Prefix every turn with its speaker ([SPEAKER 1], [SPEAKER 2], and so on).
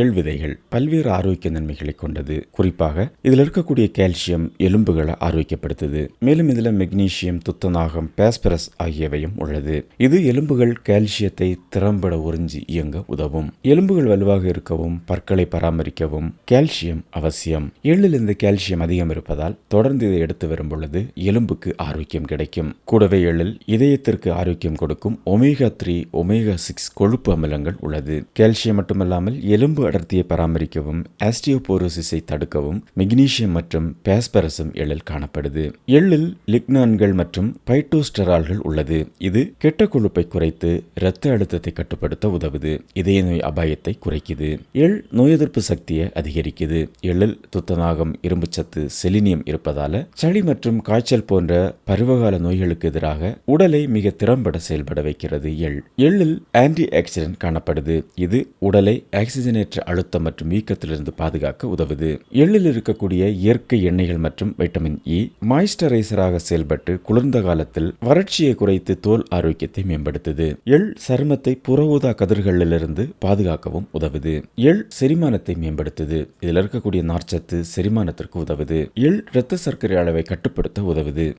[SPEAKER 1] எள் விதைகள் பல்வேறு ஆரோக்கிய நன்மைகளை கொண்டது. குறிப்பாக இதில் இருக்கக்கூடிய கால்சியம் எலும்புகளை ஆரோக்கியப்படுத்துது. மேலும் இதில் மெக்னீசியம் துத்தநாகம் பாஸ்பரஸ் ஆகியவையும் உள்ளது. இது எலும்புகள் கால்சியத்தை திறம்பட உறிஞ்சி இயங்க உதவும். எலும்புகள் வலுவாக இருக்கவும் பற்களை பராமரிக்கவும் கால்சியம் அவசியம். எள்ளில் இந்த கால்சியம் அதிகம் இருப்பதால் தொடர்ந்து இதை எடுத்து வரும் பொழுது எலும்புக்கு ஆரோக்கியம் கிடைக்கும். கூடவே எள்ளில் இதயத்திற்கு ஆரோக்கியம் கொடுக்கும் ஒமேகா த்ரீ ஒமேகா சிக்ஸ் கொழுப்பு அமிலங்கள் உள்ளது. கால்சியம் மட்டுமல்லாமல் எலும்பு அடர்த்தியை பராமரிக்கவும் ஆஸ்டியோபோரோசிஸை தடுக்கவும் மெக்னீசியம் மற்றும் பேஸ்பரசம் எள்ளில் காணப்படுது. எள்ளில் லிக்னான்கள் மற்றும் பைட்டோஸ்டரால்கள் உள்ளது. இது கெட்ட கொழுப்பை குறைத்து இரத்த அழுத்தத்தை கட்டுப்படுத்த உதவுது. இதய நோய் அபாயத்தை குறைக்குது. எள் நோய் எதிர்ப்பு சக்தியை அதிகரிக்குது. எள்ளில் துத்தநாகம் இரும்புச்சத்து செலினியம் இருப்பதால சளி மற்றும் காய்ச்சல் போன்ற பருவகால நோய்களுக்கு எதிராக உடலை மிக திறம்பட செயல்பட வைக்கிறது எள். எள்ளில் ஆன்டி ஆக்சிடென்ட் காணப்படுது. இது உடலை ஆக்சிஜனேற்ற அழுத்தம் மற்றும் வீக்கத்திலிருந்து பாதுகாக்க உதவுது. எள்ளில் இருக்கக்கூடிய இயற்கை எண்ணெய்கள் மற்றும் வைட்டமின் இ மாய்ஸ்டரைசராக செயல்பட்டு குளிர்ந்த காலத்தில் வறட்சியை குறைத்து தோல் ஆரோக்கியத்தை மேம்படுத்துது. எள் சருமத்தை புற ஊதா கதிர்களிலிருந்து பாதுகாக்கவும் உதவுது. எள் செரிமானத்தை மேம்படுத்துது. இதில் இருக்கக்கூடிய நார்ச்சத்து செரிமானத்திற்கு உதவுது. எள் இரத்த சர்க்கரை அளவை கட்டுப்படுத்த உதவுது.